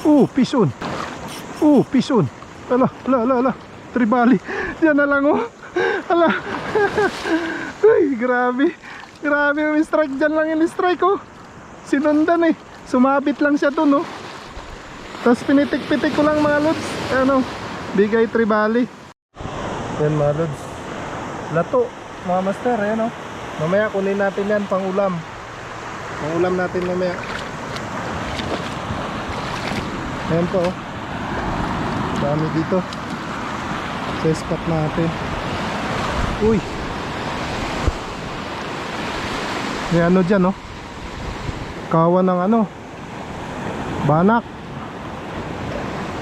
Oh, pison. Oh, pison. Ala, ala, ala, ala. Tribali. Diyan na lang oh. Ala. Uy, grabe. Grabe yung strike dyan lang yung strike oh. Sinundan eh. Sumabit lang siya dun oh. Tapos pinitik-pitik ko lang mga lods. Ano, bigay tribali. Yan mga lods. Lato, mga master, ayan oh. Mamaya kunin natin yan pang ulam. Pang ulam natin mamaya. Ayan po oh. Dami dito. Sa spot natin. Uy. May ano dyan oh. Kawa ng ano. Banak.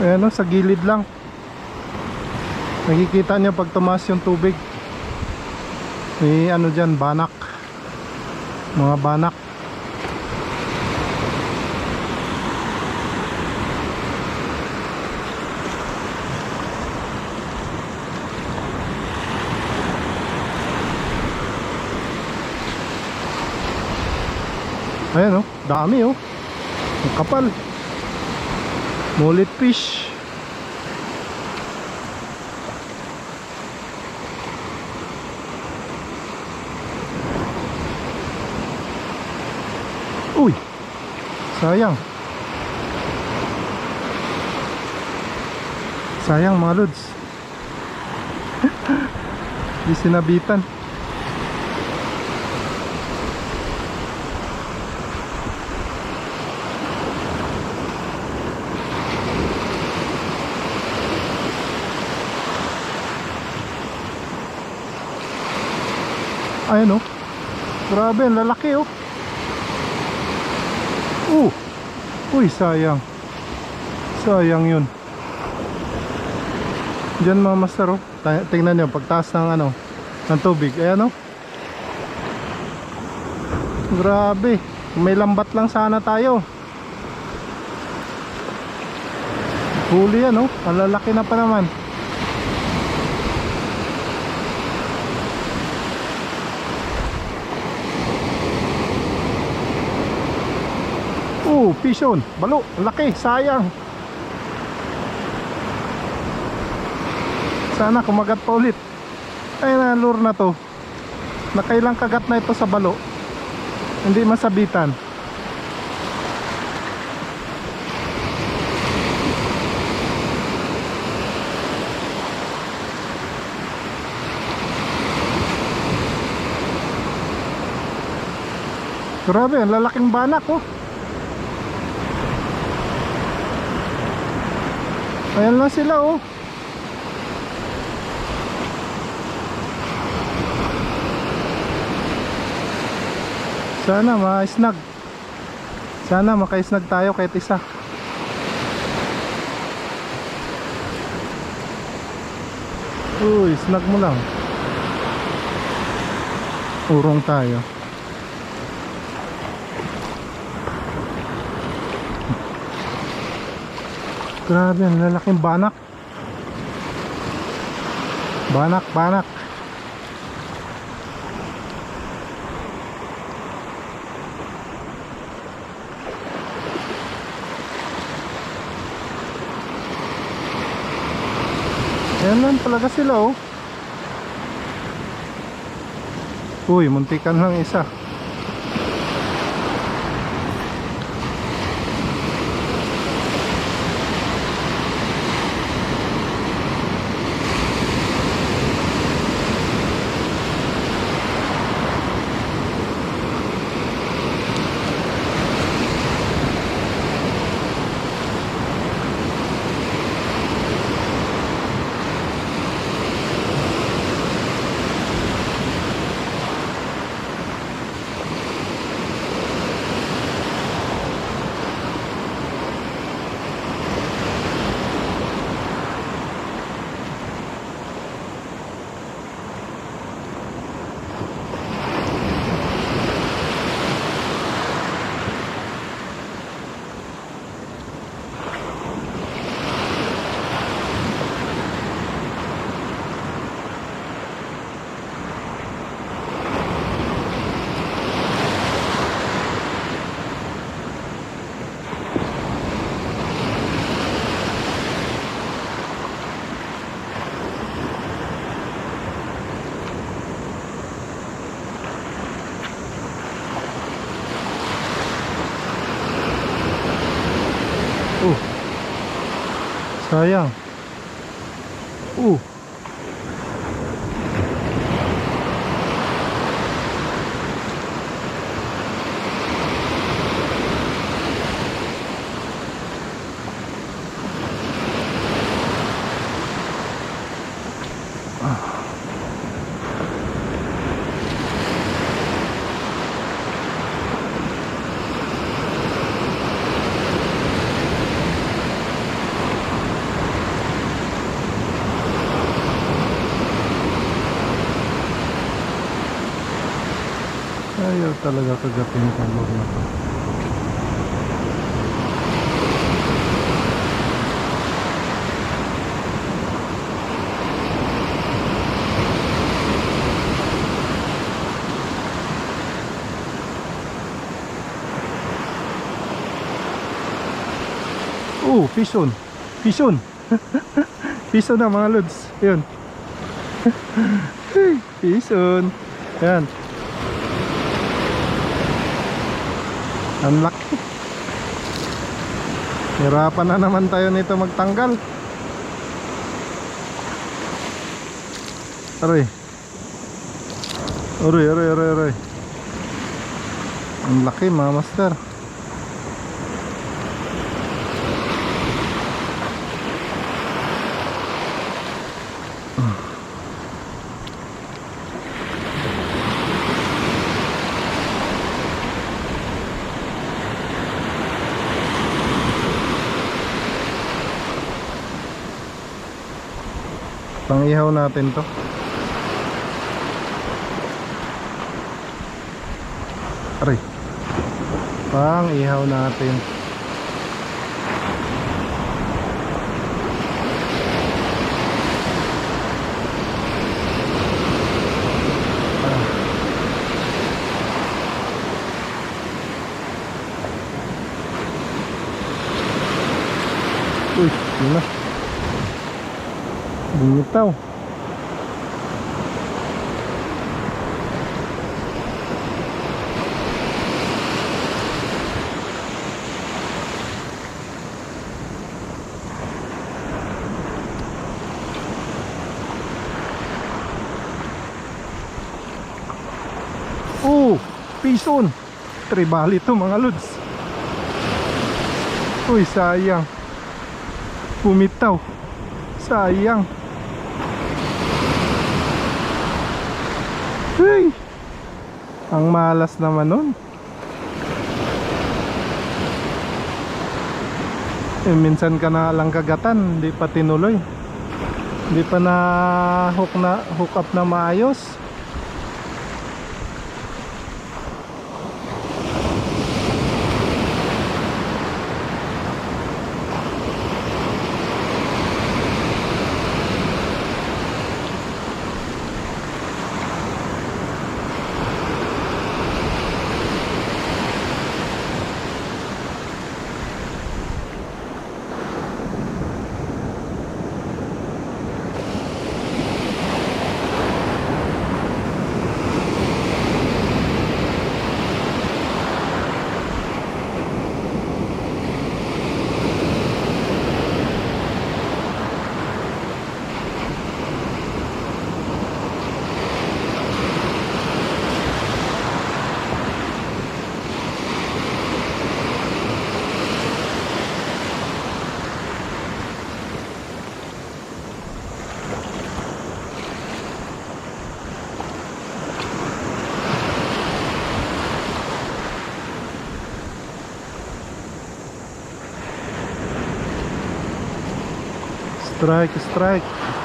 Ayan oh, sa gilid lang. Nakikita niyo pag tumaas yung tubig. May ano dyan, banak. Mga banak. Ayan oh, dami oh. Ang kapal. Mullet fish. Uy. Sayang. Sayang mga lods. Di sinabitan. Ayan oh. Grabe, lalaki oh. Uh. Uy, sayang. Sayang yun. Diyan mga master oh. Tingnan nyo, pagtaas ng ano, ng tubig. Ayan oh. Grabe. May lambat lang sana tayo. Huli yan oh. Ang lalaki na pa naman. Pison. Balo. Laki. Sayang. Sana kumagat pa ulit. Ay na, lure na to. Nakailang kagat na ito sa balo. Hindi masabitan. Grabe, ang lalaking banak oh. Ayan lang sila oh. Sana ma-snag. Sana maka-snag tayo kahit isa. Uy, snag mo lang. Urong tayo. Grabe, ang lalaking banak. Banak, banak. Ayan lang talaga sila oh. Uy, muntikan lang isa. Oh. Sayang. Oh. Talaga kagatin yung kalor na to. Oh, pison. Pison. pison na mga lods. Yun. pison. Yan. Ang laki. Hirapan na naman tayo nito magtanggal. Aray. Aray, aray, aray, aray. Ang laki mga master. Pangihaw natin to. Aray. Pangihaw natin. Uy, yun na. Bumitaw. Oh, pison. Tribali to mga lods. Uy, sayang. Bumitaw. Sayang. Hey! Ang malas naman nun. Eh, minsan ka na lang kagatan, hindi pa tinuloy. Hindi pa na hook na hook up na maayos. Strike, strike.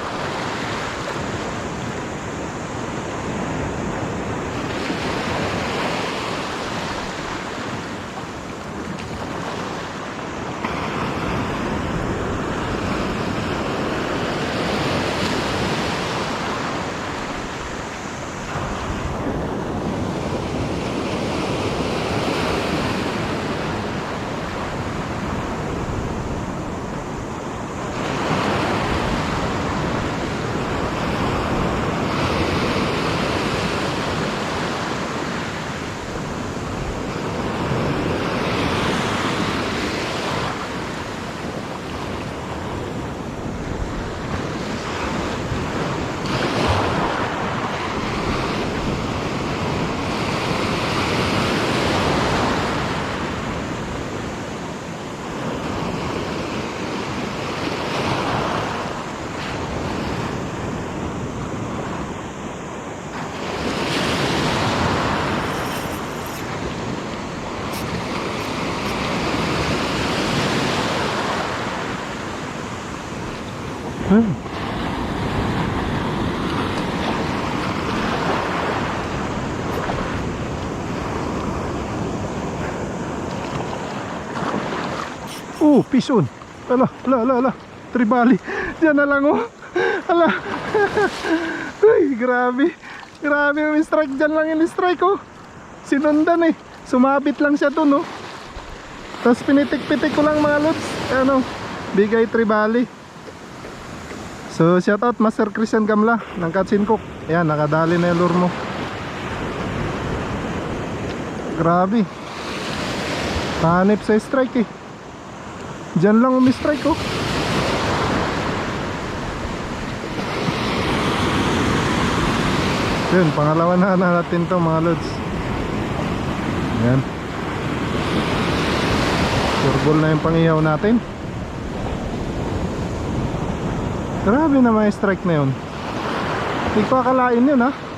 Pison. Ala, ala, ala, ala. Tribali. Diyan na lang oh. Ala. Uy, grabe. Grabe yung strike dyan lang yung strike oh. Sinundan eh. Sumabit lang siya dun oh. Tapos pinitik-pitik ko lang mga lods. Ano, bigay tribali. So shout out Master Christian Gamla ng Katsin Cook. Ayan, nakadali na yung lure mo. Grabe. Hanip sa strike eh. Diyan lang umi-strike oh. Yun, pangalawa na natin to mga lods. Ayan. Turbol na yung pangihaw natin. Grabe na may strike na yun. Hindi ko akalain yun ha.